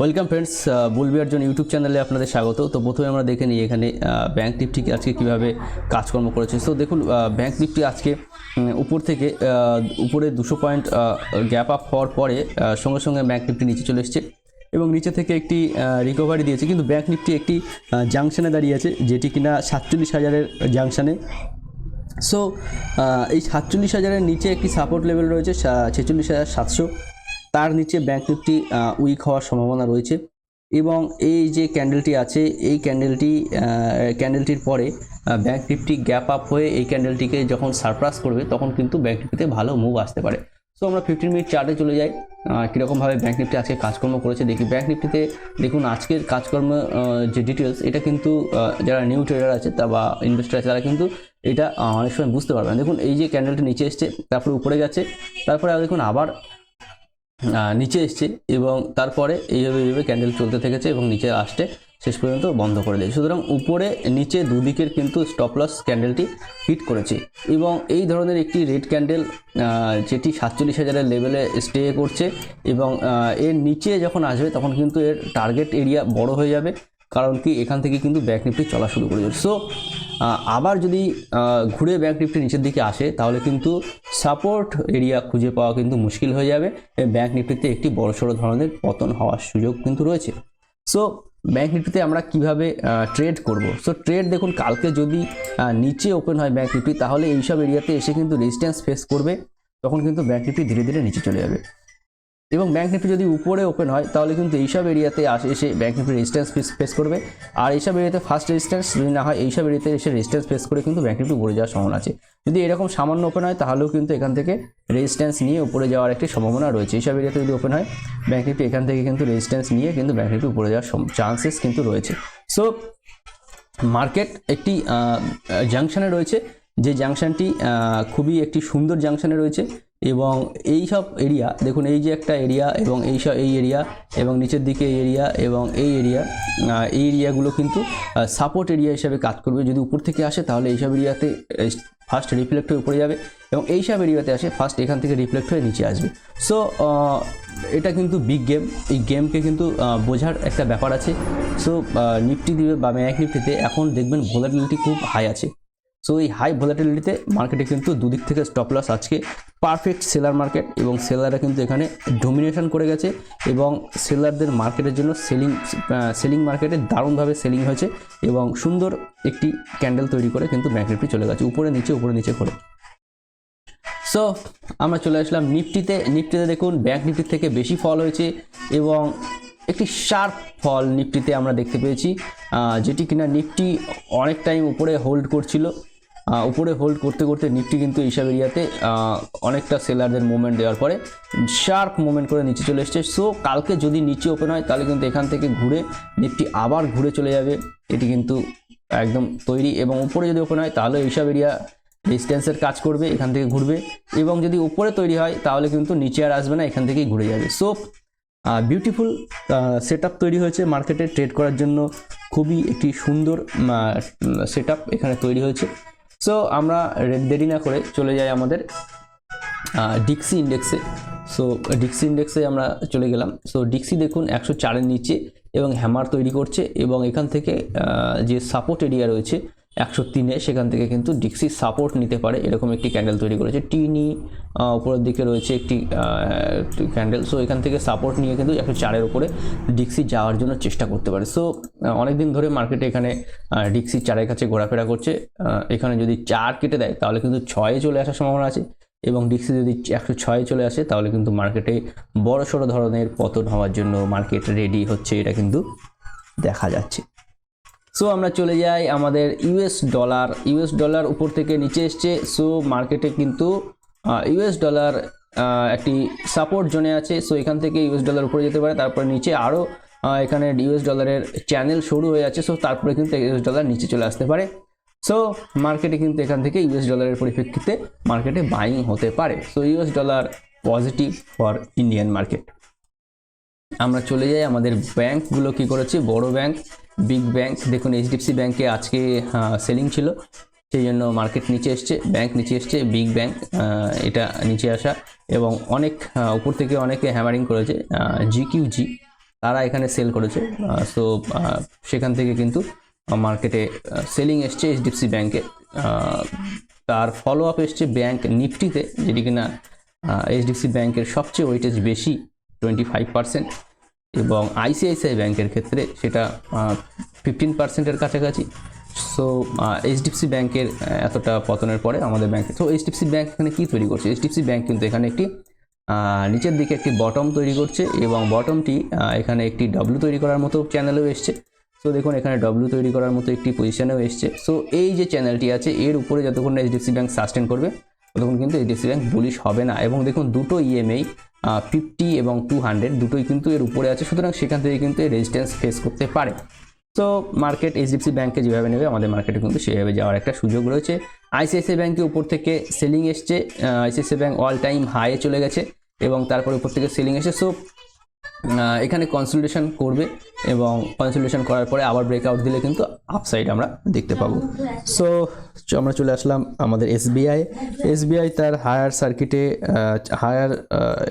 Welcome friends বুলবিয়ার জন্য YouTube চ্যানেলে আপনাদের স্বাগত। তো প্রথমে আমরা দেখে নিই এখানে ব্যাংক নিফটি আজকে কীভাবে কাজকর্ম করেছে। তো দেখুন ব্যাংক নিফটি আজকে উপর থেকে উপরে দুশো পয়েন্ট গ্যাপ আপ হওয়ার পরে সঙ্গে সঙ্গে ব্যাংক নিফটি নিচে চলে এসছে এবং নিচে থেকে একটি রিকভারি দিয়েছে। কিন্তু ব্যাংক নিফটি একটি জাংশনে দাঁড়িয়েছে যেটি কিনা সাতচল্লিশ হাজারের জাংশনে সো এই সাতচল্লিশ হাজারের নিচে একটি সাপোর্ট লেভেল রয়েছে ছেচল্লিশ হাজার সাতশো। তার নিচে ব্যাঙ্ক নিফটি উইক হওয়ার সম্ভাবনা রয়েছে এবং এই যে ক্যান্ডেলটি আছে, এই ক্যান্ডেলটি ক্যান্ডেলটির পরে ব্যাঙ্ক নিফটি গ্যাপ আপ হয়ে এই ক্যান্ডেলটিকে যখন সারপ্রাস করবে, তখন কিন্তু ব্যাঙ্ক নিফটিতে ভালো মুভ আসতে পারে। সো আমরা ফিফটিন মিনিট চার্টে চলে যাই। কীরকমভাবে ব্যাঙ্ক নিফটি আজকে কাজকর্ম করেছে, দেখি। ব্যাঙ্ক নিফটিতে দেখুন, আজকের কাজকর্ম যে ডিটেলস এটা কিন্তু যারা নিউ ট্রেডার আছে তা বা ইনভেস্টার আছে, তারা কিন্তু এটা অনেক সময় বুঝতে পারবে না। দেখুন, এই যে ক্যান্ডেলটা নিচে এসছে, তারপরে উপরে গেছে, তারপরে দেখুন, আবার নিচে এসছে এবং তারপরে এইভাবে এইভাবে ক্যান্ডেল চলতে থেকেছে এবং নিচে আসতে শেষ পর্যন্ত বন্ধ করে দিয়েছে। সুতরাং উপরে, নিচে দুদিকের কিন্তু স্টপ লস ক্যান্ডেলটি হিট করেছে এবং এই ধরনের একটি রেড ক্যান্ডেল যেটি সাতচল্লিশ হাজারের লেভেলে স্টে করছে এবং এর নিচে যখন আসবে তখন কিন্তু এর টার্গেট এরিয়া বড় হয়ে যাবে, কারণ কি এখান থেকে কিন্তু ব্যাক নিফটি চলা শুরু করে যাবে সো আবার যদি ঘুরে ব্যাক নিফটি নিচের দিকে আসে, তাহলে কিন্তু সাপোর্ট এরিয়া খুঁজে পাওয়া কিন্তু মুশকিল হয়ে যাবে। ব্যাঙ্ক নিফটিতে একটি বড়সড় ধরনের পতন হওয়ার সুযোগ কিন্তু রয়েছে। সো ব্যাংক নিফটিতে আমরা কীভাবে ট্রেড করব? সো ট্রেড দেখুন, কালকে যদি নিচে ওপেন হয় ব্যাঙ্ক নিফটি, তাহলে এইসব এরিয়াতে এসে কিন্তু রেজিস্ট্যান্স ফেস করবে। তখন কিন্তু ব্যাঙ্ক নিফটি ধীরে ধীরে নিচে চলে যাবে। এবং ব্যাঙ্ক নিফটি যদি উপরে ওপেন হয়, তাহলে কিন্তু এইসব এরিয়াতে আসে, এসে bank Nifty resistance face face করবে। আর এইসব এরিয়াতে ফার্স্ট রেজিস্ট্যান্স যদি না হয়, এইসব এরিয়াতে এসে রেজিস্ট্যান্স ফেস করে কিন্তু ব্যাংক নিফটি উপরে যাওয়ার সম্ভাবনা আছে। যদি এরকম সামান্য ওপেন হয়, তাহলেও কিন্তু এখান থেকে রেজিস্ট্যান্স নিয়ে উপরে যাওয়ার একটি সম্ভাবনা রয়েছে। এইসব এরিয়াতে যদি ওপেন হয় ব্যাংক নিফটি এখান থেকে কিন্তু রেজিস্ট্যান্স নিয়ে কিন্তু ব্যাংক নিফটি উপরে যাওয়ার চান্সেস কিন্তু রয়েছে। সো মার্কেট একটি জাংশনে রয়েছে। যে জাংশনটি খুবই একটি সুন্দর জাংশনে রয়েছে। এবং এই সব এরিয়া দেখুন এই যে একটা এরিয়া এবং এই সব, এই এরিয়া এবং নিচের দিকে এই এরিয়া এবং এই এরিয়া এই এরিয়াগুলো কিন্তু সাপোর্ট এরিয়া হিসাবে কাজ করবে। যদি উপর থেকে আসে তাহলে এইসব এরিয়াতে ফার্স্ট রিফ্লেক্ট হয়ে উপরে যাবে এবং এইসব এরিয়াতে আসে ফার্স্ট এখান থেকে রিফ্লেক্ট হয়ে নিচে আসবে। সো এটা কিন্তু বিগ গেম এই গেমকে কিন্তু বোঝার একটা ব্যাপার আছে। সো নিফটি দিবে বা ব্যাঙ্ক নিফটিতে এখন দেখবেন ভোলাটিলিটি খুব হাই আছে। সো এই হাই ভোলাটিলিটিতে মার্কেটে কিন্তু দুদিক থেকে স্টপ লস আজকে। পারফেক্ট সেলার মার্কেট এবং সেলাররা কিন্তু এখানে ডোমিনেশন করে গেছে এবং সেলারদের মার্কেটের জন্য সেলিং সেলিং মার্কেটে দারুণভাবে সেলিং হয়েছে এবং সুন্দর একটি ক্যান্ডেল তৈরি করে কিন্তু ব্যাঙ্ক নিফটি চলে গেছে, উপরে নিচে উপরে নিচে করে। সো আমরা চলে আসলাম নিফটিতে। নিফটিতে দেখুন ব্যাংক নিফটির থেকে বেশি ফল হয়েছে এবং একটি শার্প ফল নিফটিতে আমরা দেখতে পেয়েছি যেটি কিনা নিফটি অনেক টাইম উপরে হোল্ড করছিল। উপরে হোল্ড করতে করতে নিফটি কিন্তু এইসব এরিয়াতে অনেকটা সেলারদের মুভমেন্ট দেওয়ার পরে শার্প মুভমেন্ট করে নিচে চলে এসছে। সো কালকে যদি নিচে ওপেন হয়, তাহলে কিন্তু এখান থেকে ঘুরে নিফটি আবার ঘুরে চলে যাবে। এটি কিন্তু একদম তৈরি এবং উপরে যদি ওপেন হয়, তাহলে এইসব এরিয়া ডিস্টেন্সের কাজ করবে, এখান থেকে ঘুরবে এবং যদি উপরে তৈরি হয়, তাহলে কিন্তু নিচে আর আসবে না, এখান থেকেই ঘুরে যাবে। সো বিউটিফুল সেট তৈরি হয়েছে মার্কেটে ট্রেড করার জন্য খুবই একটি সুন্দর সেট এখানে তৈরি হয়েছে। সো আমরা দেরি না করে চলে যাই আমাদের ডিক্সি ইন্ডেক্সে সো ডিক্সি ইন্ডেক্সে আমরা চলে গেলাম। সো ডিক্সি দেখুন একশো চারের নিচে এবং হ্যামার তৈরি করছে এবং এখান থেকে যে সাপোর্ট এরিয়া রয়েছে একশো তিনে সেখান থেকে কিন্তু ডিক্সি সাপোর্ট নিতে পারে, এরকম একটি ক্যান্ডেল তৈরি করেছে। টিনি উপরের দিকে রয়েছে একটি ক্যান্ডেল সো এখান থেকে সাপোর্ট নিয়ে কিন্তু একশো চারের উপরে ডিক্সি যাওয়ার জন্য চেষ্টা করতে পারে। সো অনেক দিন ধরে মার্কেটে এখানে ডিক্সি চারের কাছে ঘোরাফেরা করছে। এখানে যদি চার কেটে দেয়, তাহলে কিন্তু ছয়ে চলে আসার সম্ভাবনা আছে। এবং ডিক্সি যদি একশো ছয়ে চলে আসে, তাহলে কিন্তু মার্কেটে বড় সড়ো ধরনের পতন হওয়ার জন্য মার্কেট রেডি হচ্ছে, এটা কিন্তু দেখা যাচ্ছে। সো আমরা চলে যাই আমাদের ইউএস ডলার ইউএস ডলার উপর থেকে নিচে এসছে। সো মার্কেটে কিন্তু ইউএস ডলার একটি সাপোর্ট জোনে আছে। সো এখান থেকে ইউএস ডলার উপরে যেতে পারে। তারপরে নিচে আরও এখানে ইউএস ডলারের চ্যানেল শুরু হয়ে আছে সো তারপরে কিন্তু ইউএস ডলার নিচে চলে আসতে পারে। সো মার্কেটে কিন্তু এখান থেকে ইউএস ডলারের পরিপ্রেক্ষিতে মার্কেটে বাইং হতে পারে। So US dollar positive for Indian market আমরা চলে যাই আমাদের ব্যাংকগুলো কি করেছে? বড় ব্যাংক বিগ ব্যাংক দেখুন এইচডিএফসি ব্যাংকে আজকে সেলিং ছিল, সেই জন্য মার্কেট নিচে এসছে ব্যাংক নিচে এসছে বিগ ব্যাংক এটা নিচে আসা এবং অনেক উপর থেকে অনেকে হ্যামারিং করেছে জিকিউজি তারা এখানে সেল করেছে সো সেখান থেকে কিন্তু মার্কেটে সেলিং এসছে এইচডিএফসি ব্যাংকে তার ফলো আপ এসছে ব্যাংক নিফটিতে যেটি কিনা এইচডিএফসি ব্যাংকের সবচেয়ে ওয়েটেজ বেশি টোয়েন্টি ফাইভ পার্সেন্ট এবং আইসিআইসিআই ব্যাংকের ক্ষেত্রে সেটা ফিফটিন পার্সেন্টের কাছাকাছি। সো এইচডিএফসি ব্যাংকের এতটা পতনের পরে আমাদের ব্যাংকে তো এইচডিএফসি ব্যাংক এখানে কী তৈরি করছে? এইচডিএফসি ব্যাংক কিন্তু এখানে একটি নিচের দিকে একটি বটম তৈরি করছে এবং বটমটি এখানে একটি ডব্লু তৈরি করার মতো চ্যানেলও এসছে। সো দেখুন, এখানে ডব্লু তৈরি করার মতো একটি পজিশনেও এসছে। সো এই যে চ্যানেলটি আছে, এর উপরে যতক্ষণ না এইচডিএফসি ব্যাংক সাস্টেন করবে, ততক্ষণ কিন্তু এইচডিএফসি ব্যাংক বুলিশ হবে না। এবং দেখুন, দুটো E ইএমআই ফিফটি এবং টু হান্ড্রেড দুটোই কিন্তু এর উপরে আছে। সুতরাং সেখান থেকে কিন্তু রেজিস্ট্যান্স ফেস করতে পারে। তো মার্কেট এইচডিএফসি ব্যাঙ্কে যেভাবে নেবে, আমাদের মার্কেটে কিন্তু সেভাবে যাওয়ার একটা সুযোগ রয়েছে। আইসিআইসিআই ব্যাঙ্কের উপর থেকে সেলিং এসছে। আইসিআইসিআই ব্যাঙ্ক অল টাইম হাইয়ে চলে গেছে এবং তারপরে উপর থেকে সেলিং এসে সো এখানে কনসুলেশন করবে এবং কনসুলেশন করার পরে আবার ব্রেকআউট দিলে কিন্তু আপসাইড আমরা দেখতে পাবো। সো আমরা চলে আসলাম আমাদের এসবিআই এসবিআই তার হায়ার সার্কিটে হায়ার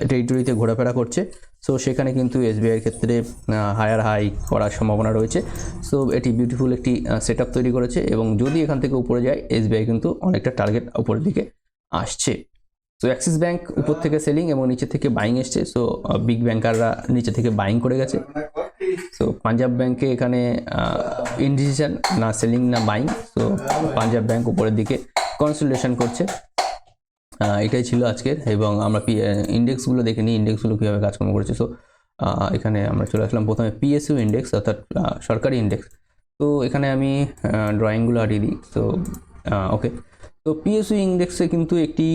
টেরিটরিতে ঘোরাফেরা করছে। সো সেখানে কিন্তু এসবিআইয়ের ক্ষেত্রে হায়ার হাই করার সম্ভাবনা রয়েছে। সো এটি বিউটিফুল একটি সেট তৈরি করেছে এবং যদি এখান থেকে উপরে যায় এসবিআই কিন্তু অনেকটা টার্গেট উপরের দিকে আসছে। সো অ্যাক্সিস ব্যাঙ্ক উপর থেকে সেলিং এবং নিচে থেকে বাইং এসছে। সো বিগ ব্যাংকাররা নিচে থেকে বাইং করে গেছে। সো পাঞ্জাব ব্যাংকে এখানে ইনডিসিশন না সেলিং না বাইং সো পাঞ্জাব ব্যাংক উপরের দিকে কনসুলেশন করছে। এটাই ছিল আজকের এবং আমরা পি ইন্ডেক্সগুলো দেখে নিই। ইন্ডেক্সগুলো কীভাবে কাজকর্ম করেছে। সো এখানে আমরা চলে আসলাম। প্রথমে পিএসইউ ইন্ডেক্স অর্থাৎ সরকারি ইন্ডেক্স তো এখানে আমি ড্রয়িংগুলো হারিয়ে দিই। তো ওকে তো পিএসইউ ইন্ডেক্সে কিন্তু একটি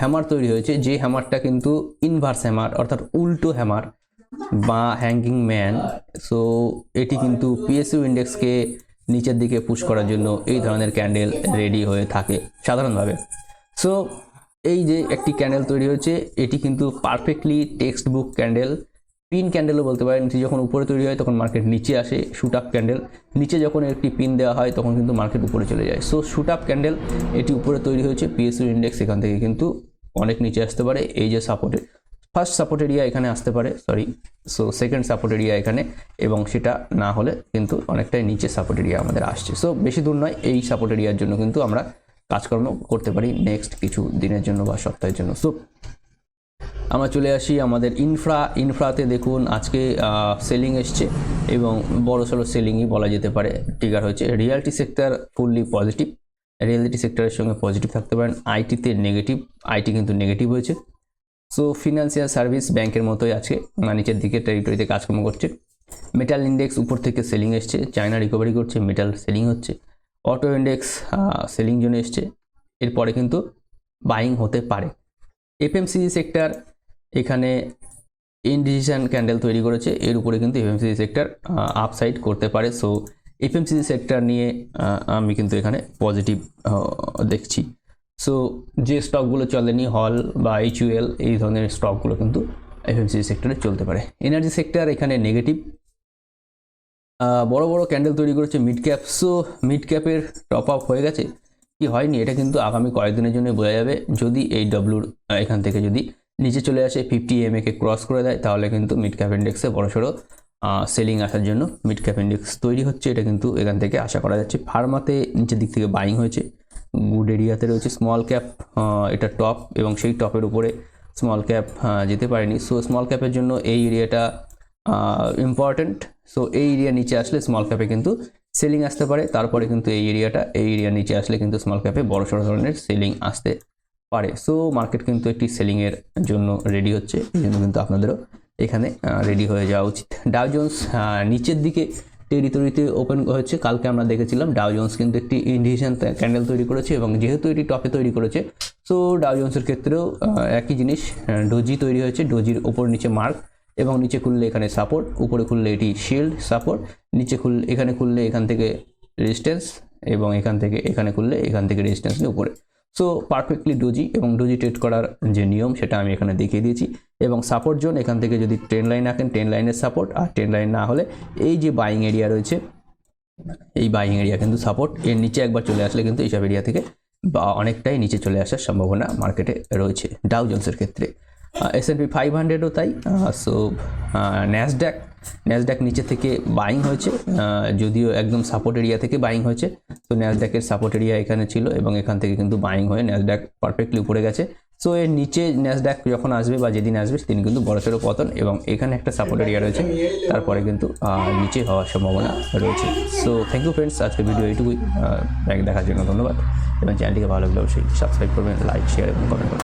হ্যামার তৈরি হয়েছে, যে হ্যামারটা কিন্তু ইনভার্স হ্যামার অর্থাৎ উল্টো হ্যামার বা হ্যাঙ্গিং ম্যান সো এটি কিন্তু পিএসইউ ইন্ডেক্সকে নিচের দিকে পুশ করার জন্য এই ধরনের ক্যান্ডেল রেডি হয়ে থাকে, সাধারণভাবে। সো এই যে একটি ক্যান্ডেল তৈরি হয়েছে, এটি কিন্তু perfectly textbook candle pin ক্যান্ডেলও বলতে পারেন। এটি যখন উপরে তৈরি হয়, তখন মার্কেট নিচে আসে শুট আপ ক্যান্ডেল নিচে যখন একটি পিন দেওয়া হয়, তখন কিন্তু মার্কেট উপরে চলে যায়। সো শুট আপ ক্যান্ডেল এটি উপরে তৈরি হয়েছে পিএসইউ ইন্ডেক্স এখান থেকে কিন্তু অনেক নিচে আসতে পারে। এই যে সাপোর্টে ফার্স্ট সাপোর্ট এরিয়া এখানে আসতে পারে sorry so second support area এখানে, এবং সেটা না হলে কিন্তু অনেকটাই নিচে সাপোর্ট এরিয়া আমাদের আসছে। সো বেশি দূর নয়, এই সাপোর্ট এরিয়ার জন্য কিন্তু আমরা কাজকর্ম করতে পারি নেক্সট কিছু দিনের জন্য বা সপ্তাহের জন্য। সো আমরা চলে আসি আমাদের ইনফ্রা ইনফ্রাতে দেখুন আজকে সেলিং এসছে এবং বড় সড়ো সেলিংই বলা যেতে পারে। ট্রিগার হয়েছে reality sector fully positive reality সেক্টরের সঙ্গে পজিটিভ থাকতে পারেন। আইটিতে নেগেটিভ আইটি কিন্তু নেগেটিভ হয়েছে। সো ফিনান্সিয়াল সার্ভিস ব্যাংকের মতোই আছে আহ, নিচের দিকে টেরিটরিতে কাজকর্ম করছে। মেটাল ইন্ডেক্স উপর থেকে সেলিং এসছে চায়না রিকভারি করছে মেটাল সেলিং হচ্ছে। অটো ইন্ডেক্স সেলিং জোনে এসছে। এরপরে কিন্তু বাইং হতে পারে। এফএমসিজি সেক্টর এখানে ইনডিসিশন ক্যান্ডেল তৈরি করেছে। এর উপরে কিন্তু এফএমসিজি সেক্টর আপসাইড করতে পারে। সো এফএমসিজি সেক্টর নিয়ে আমি কিন্তু এখানে পজিটিভ দেখছি। সো যে স্টকগুলো চলেনি হল বা এইচইউএল এই ধরনের স্টকগুলো কিন্তু এফএমসিজি সেক্টরে চলতে পারে। এনার্জি সেক্টর এখানে নেগেটিভ বড় বড় ক্যান্ডেল তৈরি করেছে মিড ক্যাপ সো মিড ক্যাপের টপ আপ হয়ে গেছে। কি হয়নি, এটা কিন্তু আগামী কয়েকদিনের জন্য বোঝা যাবে। যদি এই ডব্লুর এখান থেকে যদি নিচে চলে আসে ফিফটি এম কে ক্রস করে দেয়, তাহলে কিন্তু মিড ক্যাপ ইন্ডেক্সে বড় সড়ো সেলিং আসার জন্য মিড ক্যাপ ইন্ডেক্স তৈরি হচ্ছে। এটা কিন্তু এখান থেকে আশা করা যাচ্ছে। ফার্মাতে নিচের দিক থেকে বাইং হয়েছে। গুড এরিয়াতে রয়েছে স্মল ক্যাপ এটা টপ এবং সেই টপের উপরে স্মল ক্যাপ যেতে পারেনি। সো স্মল ক্যাপের জন্য এই এরিয়াটা ইম্পর্ট্যান্ট সো এই এরিয়া নিচে আসলে স্মল ক্যাপে কিন্তু সেলিং আসতে পারে। তারপরে কিন্তু এই এরিয়াটা এই এরিয়া নিচে আসলে কিন্তু স্মল ক্যাপে বড় সড়ো ধরনের সেলিং আসতে পারে। সো মার্কেট কিন্তু একটি সেলিংয়ের জন্য রেডি হচ্ছে। এই জন্য কিন্তু আপনাদেরও এখানে রেডি হয়ে যাওয়া উচিত। ডাউ জোন্স নিচের দিকে টেরিটরিতে ওপেন হয়েছে। কালকে আমরা দেখেছিলাম ডাউ জোন্স কিন্তু একটি ইন্ডিকেশন ক্যান্ডেল তৈরি করেছে এবং যেহেতু এটি টপে তৈরি করেছে সো ডাউ জোন্সের ক্ষেত্রেও একই জিনিস ডোজি তৈরি হয়েছে। ডোজির ওপর নিচে মার্ক এবং নিচে খুললে এখানে সাপোর্ট উপরে খুললে এটি শিল্ড সাপোর্ট নিচে খুললে, এখানে খুললে এখান থেকে রেজিস্ট্যান্স এবং এখান থেকে, এখানে খুললে এখান থেকে রেজিস্ট্যান্স উপরে। সো পারফেক্টলি ডোজি এবং ডোজি ট্রেড করার যে নিয়ম সেটা আমি এখানে দেখিয়ে দিয়েছি এবং সাপোর্ট জোন এখান থেকে যদি ট্রেন লাইন আঁকেন ট্রেন লাইনের সাপোর্ট আর ট্রেন লাইন না হলে এই যে বাইং এরিয়া রয়েছে, এই বাইং এরিয়া কিন্তু সাপোর্ট এর নিচে একবার চলে আসলে কিন্তু এইসব এরিয়া থেকে বা অনেকটাই নিচে চলে আসার সম্ভাবনা মার্কেটে রয়েছে ডাউ জোন্সের ক্ষেত্রে। এস ফাইভ হান্ড্রেডও তাই। সো ন্যাসড্যাক ন্যাসড্যাক নিচে থেকে বাইং হয়েছে। যদিও একদম সাপোর্ট এরিয়া থেকে বাইং হয়েছে। তো ন্যাসড্যাকের সাপোর্ট এরিয়া এখানে ছিল এবং এখান থেকে কিন্তু বাইং হয়ে ন্যাসড্যাক পারফেক্টলি উপরে গেছে। সো এর নিচে ন্যাসড্যাক যখন আসবে বা যেদিন আসবে, সেদিন কিন্তু বড় বড়সড় পতন এবং এখানে একটা সাপোর্ট এরিয়া রয়েছে। তারপরে কিন্তু নিচে হওয়ার সম্ভাবনা রয়েছে। সো থ্যাংক ইউ ফ্রেন্ডস আজকে ভিডিও এইটুকুই। ব্যাগ দেখার জন্য ধন্যবাদ এবং চ্যানেলটিকে ভালো লাগলে অবশ্যই সাবস্ক্রাইব করবেন লাইক শেয়ার এবং কমেন্ট করবেন।